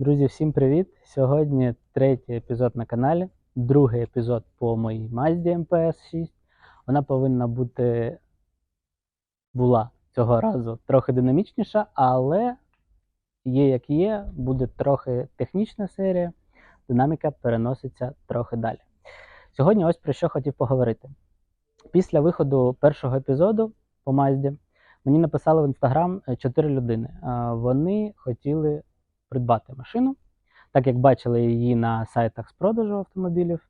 Друзі, всім привіт! Сьогодні третій епізод на каналі, другий епізод по моїй Mazda MPS 6. Вона повинна бути була цього разу трохи динамічніша, але є як є, буде трохи технічна серія, динаміка переноситься трохи далі. Сьогодні ось про що хотів поговорити. Після виходу першого епізоду по Mazda мені написали в інстаграм е, чотири людини. Е, Вони хотіли придбати машину, так як бачили її на сайтах з продажу автомобілів.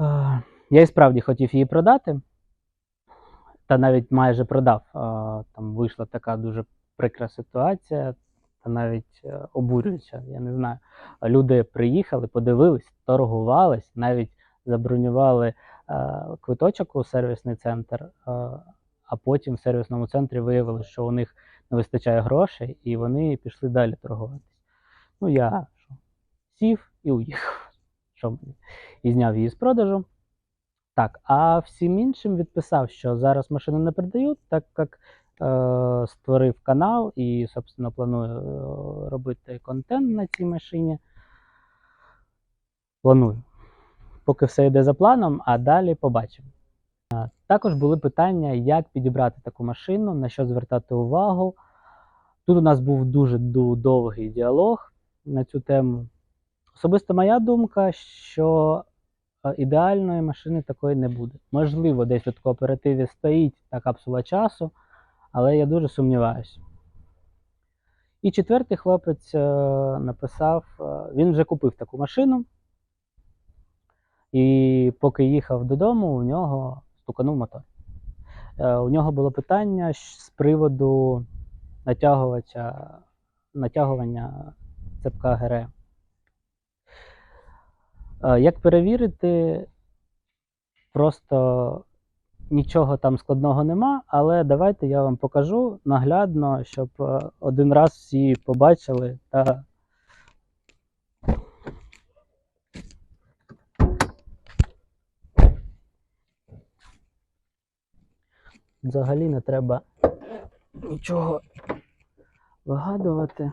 Е, Я і справді хотів її продати, та навіть майже продав. Е, Там вийшла така дуже прикра ситуація, та навіть е, обурююча, я не знаю. Люди приїхали, подивились, торгувались, навіть забронювали квиточок у сервісний центр, а потім в сервісному центрі виявилося, що у них не вистачає грошей, і вони пішли далі торгуватись. Ну, я що, сів і уїхав. Що мені? І зняв її з продажу. Так, а всім іншим відписав, що зараз машини не продають, так як е, створив канал і, собственно, планую е, робити контент на цій машині. Планую. Поки все йде за планом, а далі побачимо. Також були питання, як підібрати таку машину, на що звертати увагу. Тут у нас був дуже довгий діалог на цю тему. Особисто моя думка, що е, ідеальної машини такої не буде. Можливо, десь от в кооперативі стоїть та капсула часу, але я дуже сумніваюся. І четвертий хлопець е, написав: е, він вже купив таку машину, і поки їхав додому, у нього стуканув мотор. Е, У нього було питання з приводу натягувача, натягування цепка ГРМ. Е, Як перевірити, просто нічого там складного нема, але давайте я вам покажу наглядно, щоб е, один раз всі побачили та. Взагалі не треба нічого вигадувати.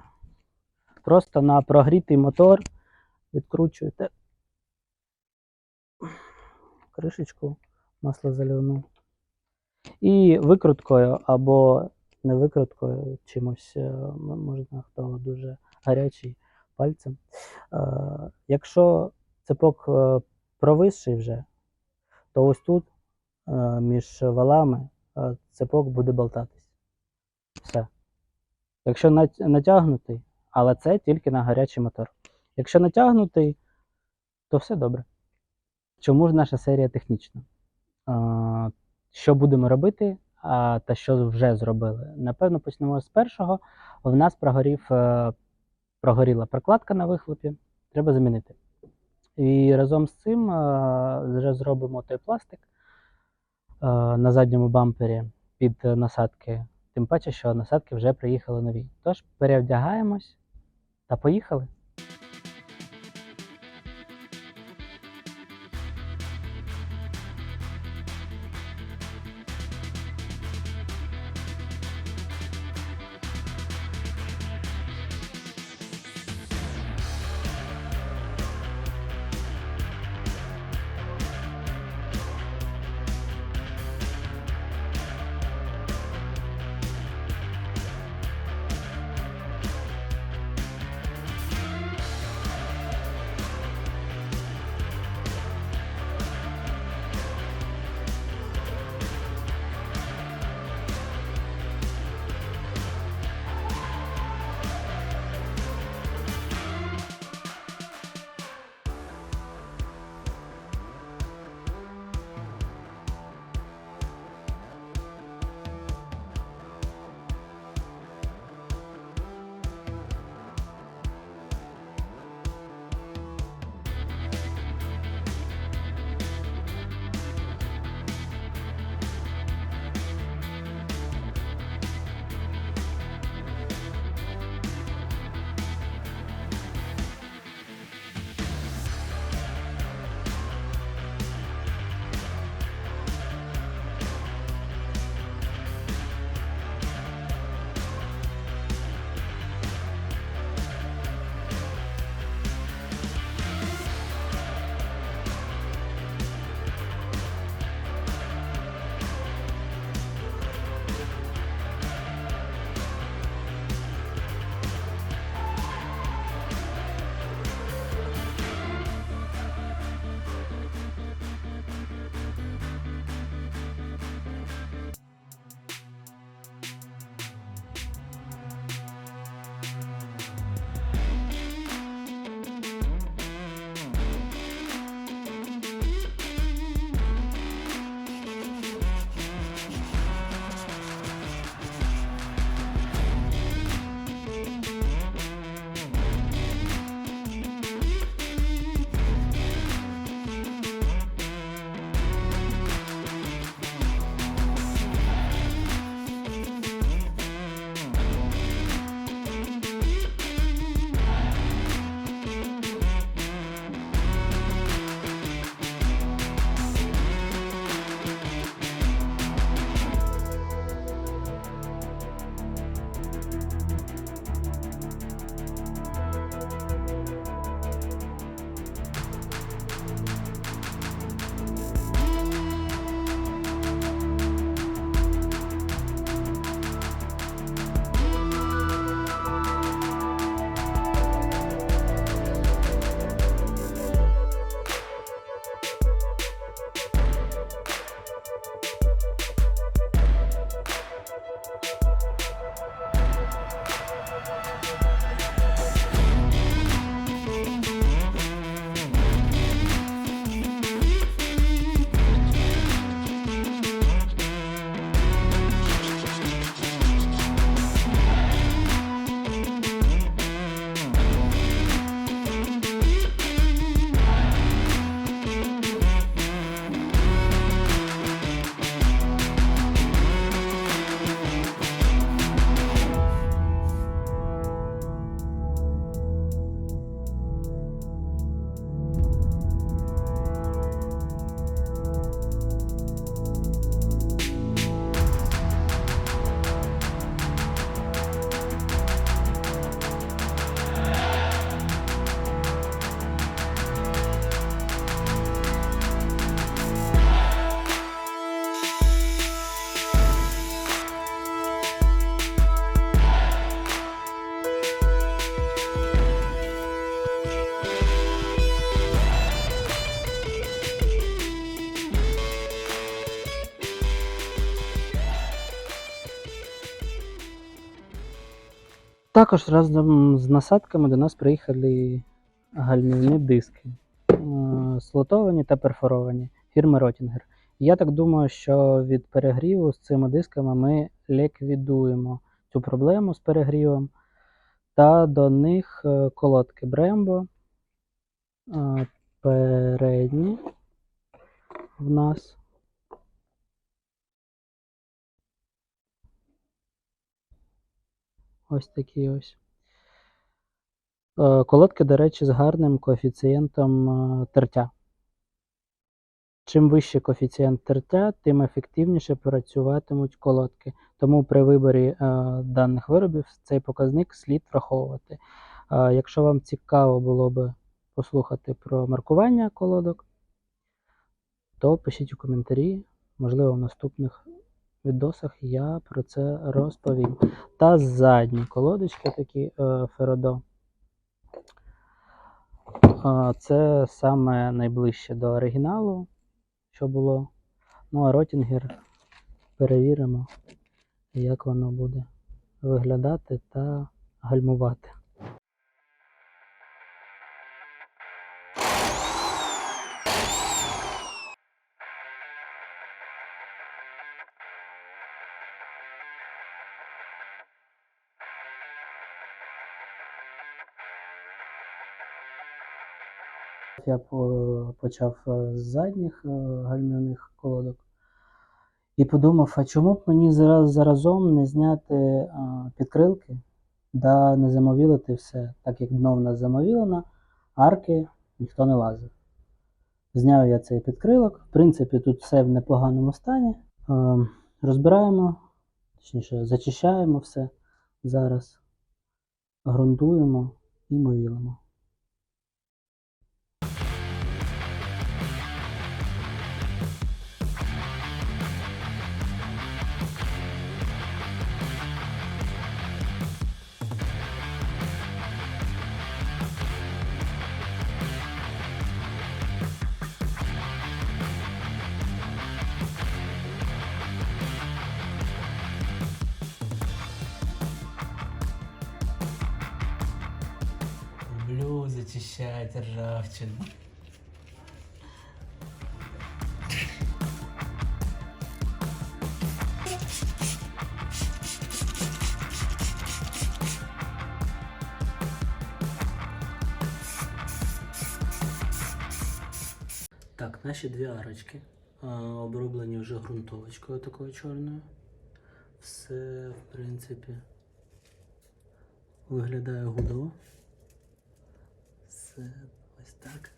Просто на прогрітий мотор відкручуєте кришечку маслозаливну. І викруткою або не викруткою, чимось, е, можна хто дуже гарячий пальцем. Е, Якщо цепок е, провисший вже, то ось тут між валами цепок буде болтатись. Все. Якщо натягнутий, але це тільки на гарячий мотор. Якщо натягнутий, то все добре. Чому ж наша серія технічна? Що будемо робити, та що вже зробили? Напевно, почнемо з першого. В нас прогорів, е, прогоріла прокладка на вихлопі, треба замінити. І разом з цим е, вже зробимо той пластик на задньому бампері під е, насадки. Тим паче, що насадки вже приїхали нові. Тож перевдягаємось та поїхали. Також разом з насадками до нас приїхали гальмівні диски, е, слотовані та перфоровані фірми Ротінгер. Я так думаю, що від перегріву з цими дисками ми ліквідуємо цю проблему з перегрівом. Та до них е, колодки е, передні в нас. Ось такі ось. Е, Колодки, до речі, з гарним коефіцієнтом е, тертя. Чим вищий коефіцієнт тертя, тим ефективніше працюватимуть колодки. Тому при виборі е, даних виробів цей показник слід враховувати. Якщо вам цікаво було би послухати про маркування колодок, то пишіть у коментарі. Можливо, в наступних відосах я про це розповім. Та задні колодочки такі е, Ферадо. Е, Це саме найближче до оригіналу, що було. Ну а Ротінгер перевіримо, як воно буде виглядати та гальмувати. Я почав е, з задніх е, гальмівних колодок і подумав, а чому б мені зараз заразом не зняти е, підкрилки, да не замовілити все, так як дно в нас замовілено, арки ніхто не лазив. Зняв я цей підкрилок. В принципі, тут все в непоганому стані. Розбираємо, точніше, зачищаємо все зараз, ґрунтуємо і мовілимо. Зачищать ржавчину. Так, наші дві арочки оброблені вже ґрунтовочкою такою чорною. Все, в принципі, виглядає гудово. Все ось так.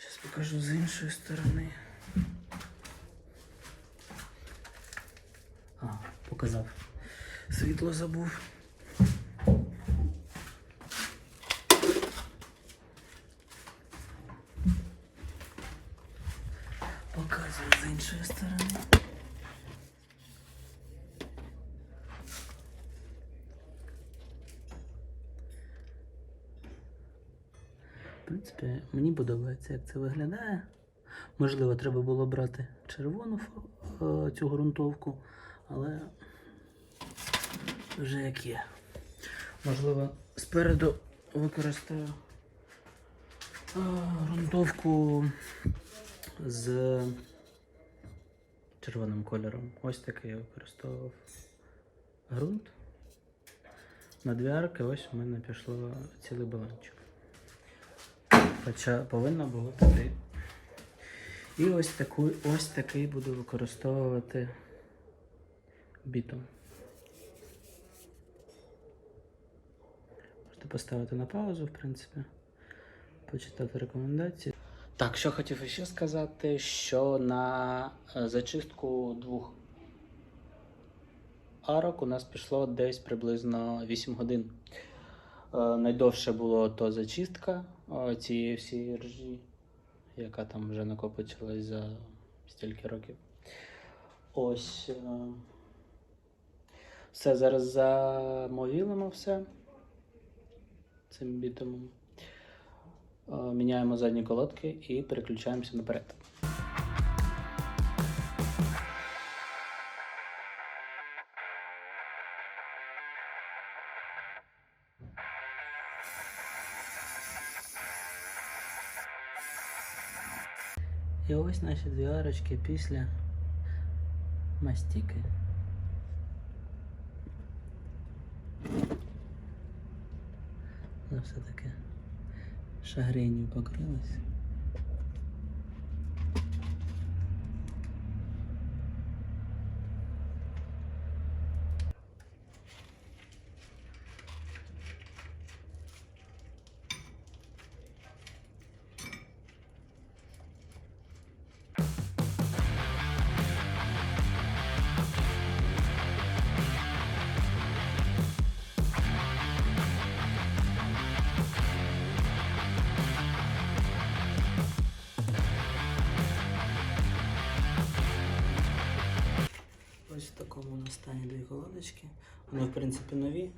Зараз покажу з іншої сторони. А, показав. Світло забув. Показую з іншої сторони. В принципі, мені подобається, як це виглядає. Можливо, треба було брати червону е, цю ґрунтовку, але вже як є. Можливо, спереду використаю е, ґрунтовку з червоним кольором. Ось такий я використовував ґрунт. На дві арки ось у мене пішло цілий баланчик. Хоча повинно було піти. І ось таку, ось такий буду використовувати бітом. Можете поставити на паузу, в принципі, почитати рекомендації. Так, що хотів ще сказати, що на е, зачистку двох арок у нас пішло десь приблизно 8 годин. Е, Найдовше було то зачистка е, цієї всієї ржі, яка там вже накопичилась за стільки років. Ось. е, Все зараз замовілимо все цим бітумом. Міняємо задні колодки і переключаємося наперед. Ось наші дві арочки після мастіки. Все-таки шагренью покрилась. Стані дві колодочки. Вони, в принципі, нові,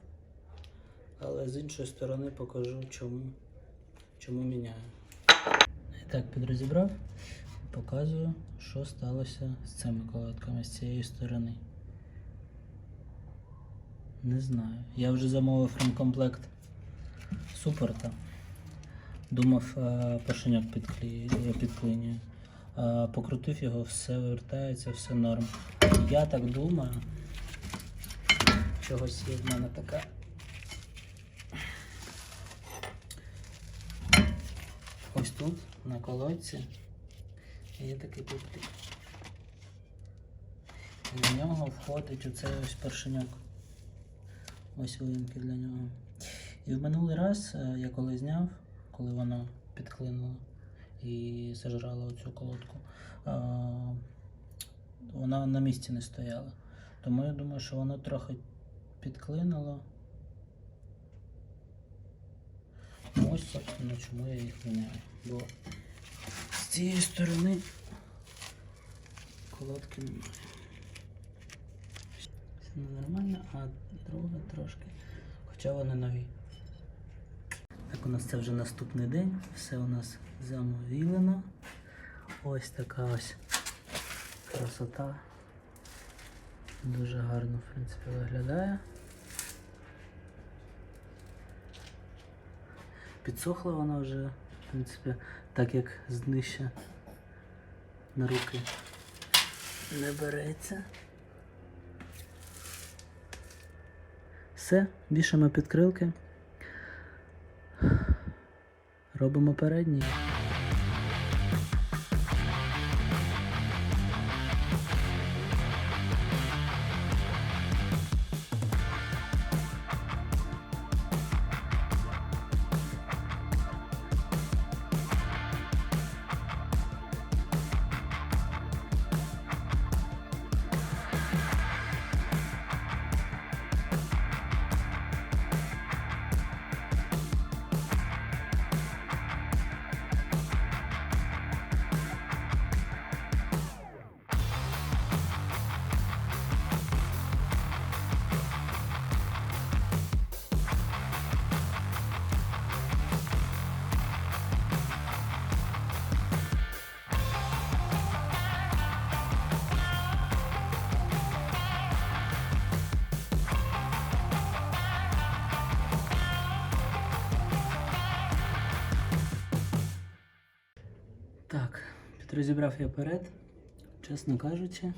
але з іншої сторони покажу, чому, чому міняю. І так, підрозібрав, показую, що сталося з цими колодками з цієї сторони. Не знаю. Я вже замовив ремкомплект супорта. Думав, е, поршеньок підклі- підклинює. Е, Покрутив його, все вертається, все норм. Я так думаю. Чогось є в мене така. Ось тут, на колодці, є такий пуплік. І в нього входить оцей ось поршеньок. Ось виїмки для нього. І в минулий раз е, я коли зняв, коли воно підклинуло і зажрало оцю колодку, е, вона на місці не стояла. Тому я думаю, що воно трохи підклинуло. Ну, Ось, собственно, чому я їх міняю. Бо з цієї сторони колодки. Все нормально, а друга трошки. Хоча вони нові. Так, у нас це вже наступний день. Все у нас замовілено. Ось така ось красота. Дуже гарно, в принципі, виглядає. Підсохла вона вже, в принципі, так як з днища на руки не береться. Все, вішаємо підкрилки. Робимо передній. Підрозібрав я перед, чесно кажучи.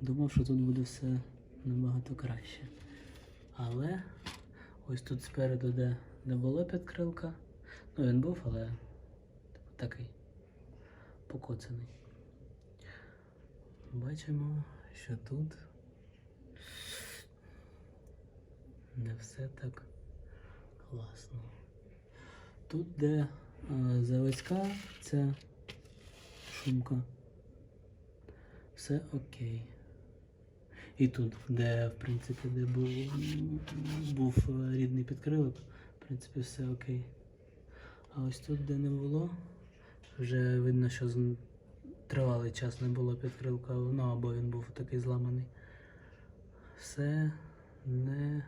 Думав, що тут буде все набагато краще. Але ось тут спереду, де не було підкрилка. Ну, він був, але такий покоцаний. Бачимо, що тут не все так класно. Тут, де заводська, це шумка. Все окей. І тут, де, в принципі, де був, був рідний підкрилок, в принципі, все окей. А ось тут, де не було, вже видно, що тривалий час не було підкрилка, ну або він був такий зламаний. Все не.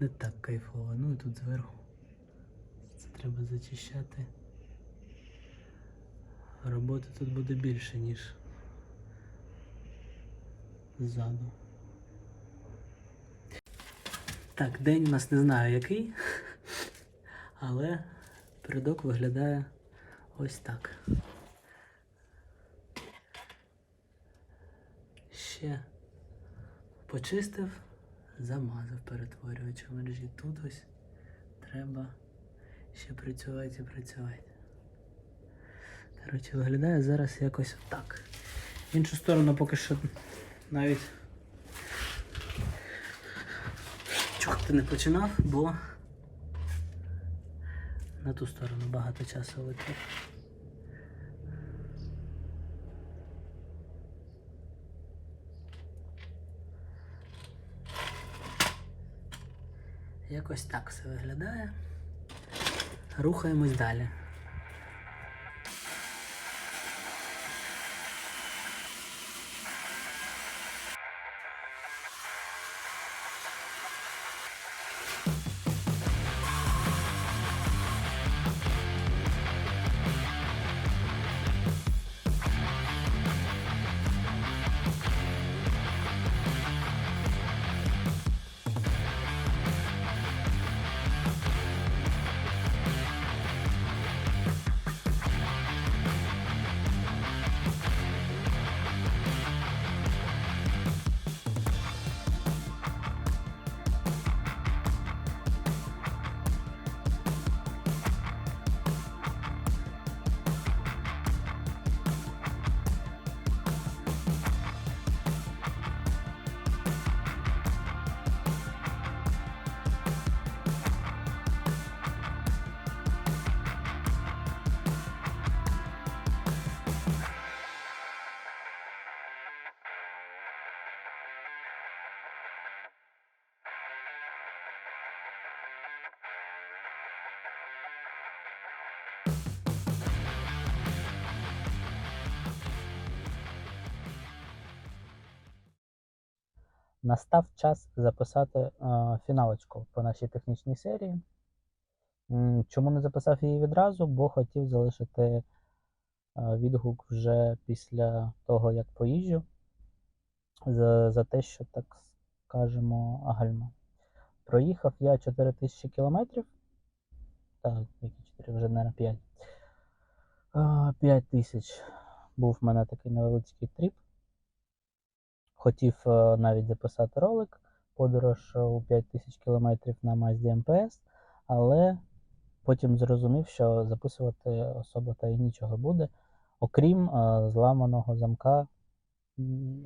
Не так кайфово. Ну і тут зверху. Це треба зачищати. Роботи тут буде більше, ніж ззаду. Так, день у нас не знаю який, Але передок виглядає ось так. Ще почистив, замазав перетворювач у мережі. Тут ось треба ще працювати і працювати. Коротше, виглядає зараз якось так. В іншу сторону поки що навіть чухати не починав, бо на ту сторону багато часу витратив. Якось так все виглядає. Рухаємось далі. Настав час записати е, фіналочку по нашій технічній серії. Чому не записав її відразу? Бо хотів залишити е, відгук вже після того, як поїжджу, за, за те, що так скажемо, гальма. Проїхав я 4000 кілометрів. Так, які 4, вже, мабуть, 5. 5 тисяч був в мене такий невеличкий тріп. Хотів е, навіть записати ролик, подорож е, у 5000 кілометрів на Mazda MPS, але потім зрозумів, що записувати особо та й нічого буде. Окрім е, зламаного замка,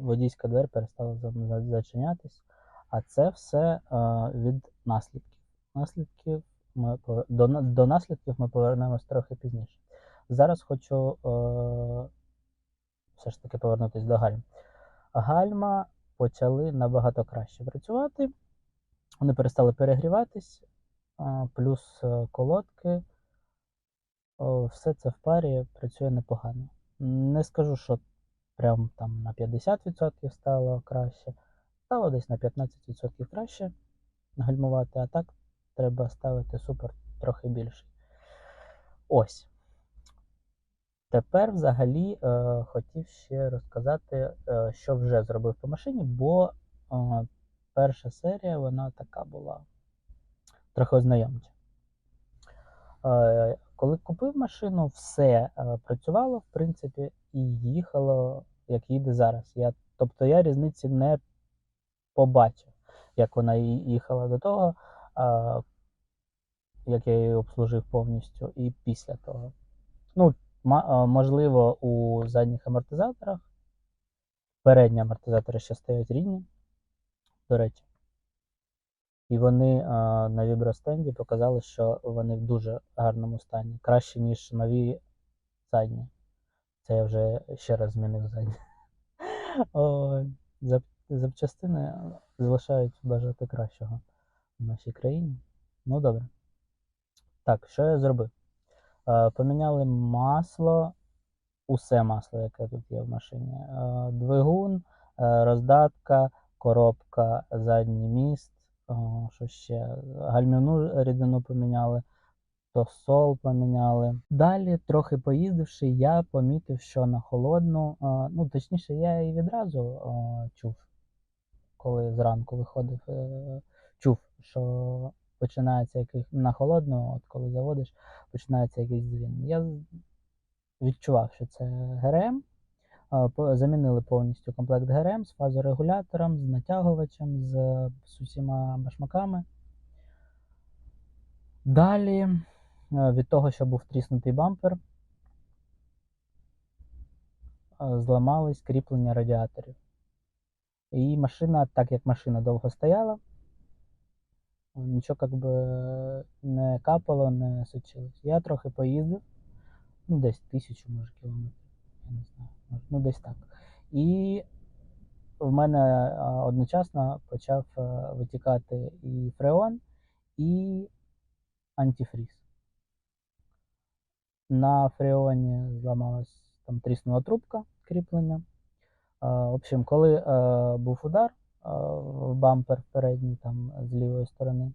водійська двері перестала зачинятись. А це все від наслідків. Наслідків ми, до, до наслідків ми повернемось трохи пізніше. Зараз хочу е, все ж таки повернутися до гальм. Гальма почали набагато краще працювати. Вони перестали перегріватись, плюс е, колодки. Все це в парі працює непогано. Не скажу, що прям там на 50% стало краще. Стало десь на 15% краще гальмувати, а так треба ставити супер трохи більше. Ось. Тепер взагалі е, хотів ще розказати, е, що вже зробив по машині, бо е, перша серія вона така була трохи ознайомча. Е, коли купив машину, все е, працювало, в принципі, і їхало, як їде зараз. Я, тобто я різниці не побачив, як вона їхала до того, е, як я її обслужив повністю, і після того. Ну, можливо, у задніх амортизаторах. Передні амортизатори ще стоять рідні, до речі. І вони е, на вібростенді показали, що вони в дуже гарному стані. Краще, ніж нові задні. Це я вже ще раз змінив задні. Зап- запчастини залишають бажати кращого в нашій країні. Ну, добре. Так, що я зробив? Е, Поміняли масло, усе масло, яке тут є в машині. Е, Двигун, е, роздатка, коробка, задній міст, що ще? Гальмівну рідину поміняли, тосол поміняли. Далі, трохи поїздивши, я помітив, що на холодну, ну точніше, я і відразу чув, коли зранку виходив, чув, що починається який, на холодну, от коли заводиш, починається якийсь дзвін. Я відчував, що це ГРМ. Замінили повністю комплект ГРМ з фазорегулятором, з натягувачем, з, з усіма башмаками. Далі, від того, що був тріснутий бампер, зламались кріплення радіаторів. І машина, так як машина довго стояла, нічого як би не капало, не сочилось. Я трохи поїздив, ну десь тисячу, може, кілометрів, я не знаю, ну десь так. І в мене одночасно почав е, витікати і фреон, і антифріз. На фреоні зламалась там тріснула трубка кріплення. Е, В общем, коли е, був удар бампер передній там з лівої сторони,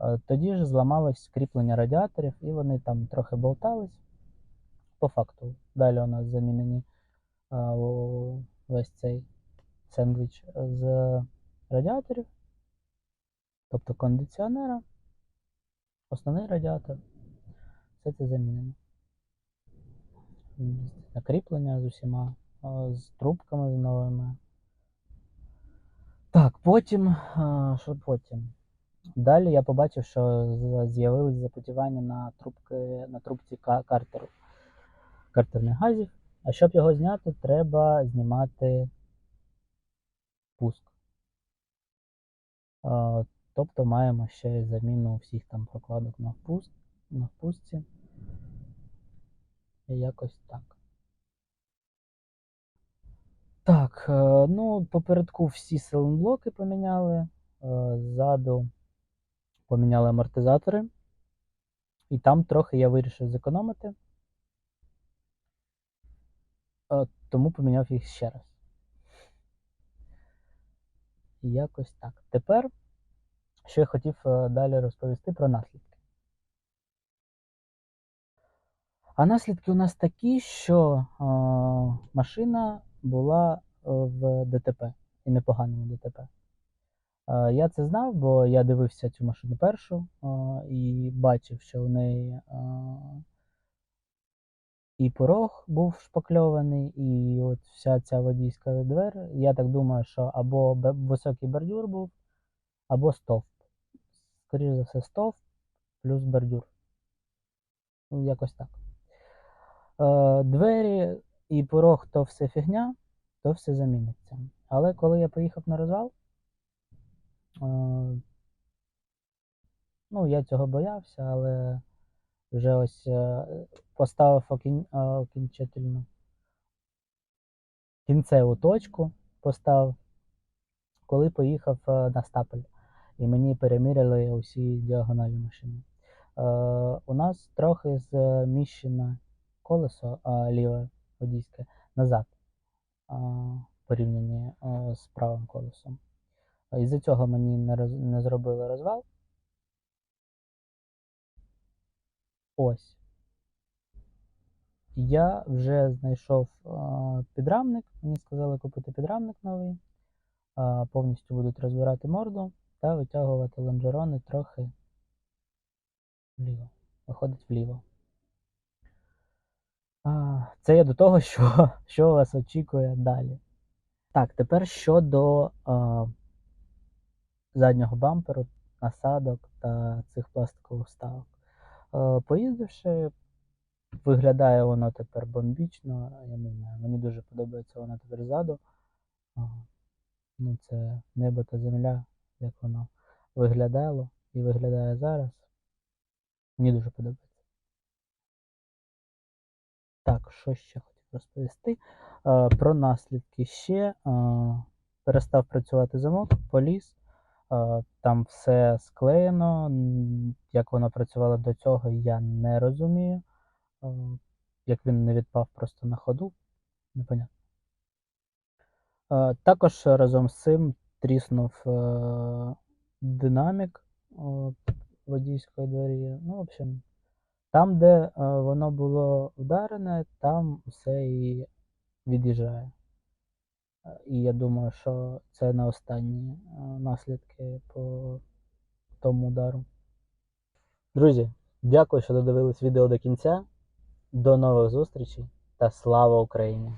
е, тоді ж зламалось кріплення радіаторів, і вони там трохи болтались. По факту. Далі у нас замінені е, весь цей сендвіч з радіаторів, тобто кондиціонера, основний радіатор. Все це замінено. Накріплення з усіма, е, з трубками з новими. Так, потім. Що потім? Далі я побачив, що з'явились запотівання на трубки, на трубці картеру, картерних газів. А щоб його зняти, треба знімати пуск. Тобто маємо ще заміну всіх там прокладок на впуск, на впустці. І якось так. Так, е, ну, попередку всі силенблоки поміняли. е, Ззаду поміняли амортизатори. І там трохи я вирішив зекономити. е, Тому поміняв їх ще раз. Якось так. Тепер, що я хотів далі розповісти про наслідки. А наслідки у нас такі, що е, машина була е, в ДТП і непоганому ДТП. Е, я це знав, бо я дивився цю машину першу е, і бачив, що у неї і порог був шпакльований, і от вся ця водійська двер. Я так думаю, що або високий бордюр був, або стовп. Скоріше за все, стовп плюс бордюр. Ну, якось так. Двері і порог то все фігня, то все заміниться. Але коли я поїхав на розвал, е, ну, я цього боявся, але вже ось е, поставив е, окінчательну кінцеву точку, поставив, коли поїхав на стапель. І мені переміряли усі діагоналі машини. У нас трохи зміщене колесо ліве водійське назад в порівнянні з правим колесом. Із-за цього мені не, роз, не зробили розвал. Ось. Я вже знайшов підрамник. Мені сказали купити підрамник новий. Повністю будуть розбирати морду та витягувати лонжерони трохи вліво. Виходить вліво. А, Це я до того, що, що вас очікує далі. Так, тепер щодо а, заднього бамперу, насадок та цих пластикових вставок. Е, Поїздивши, виглядає воно тепер бомбічно. Я не знаю, мені дуже подобається воно тепер ззаду. А, Ну, це небо та земля, як воно виглядало і виглядає зараз. Мені дуже подобається. Так, що ще хотів розповісти? Е, про наслідки ще е, перестав працювати замок, поліз. Е, там все склеєно. Як воно працювало до цього, я не розумію. Як він не відпав просто на ходу, непонятно. Також разом з цим тріснув динамік водійської двері. Ну, в общем, там, де е, воно було вдарене, там все і від'їжджає. Е, І я думаю, що це не останні е, наслідки по тому удару. Друзі, дякую, що додивились відео до кінця. До нових зустрічей та слава Україні!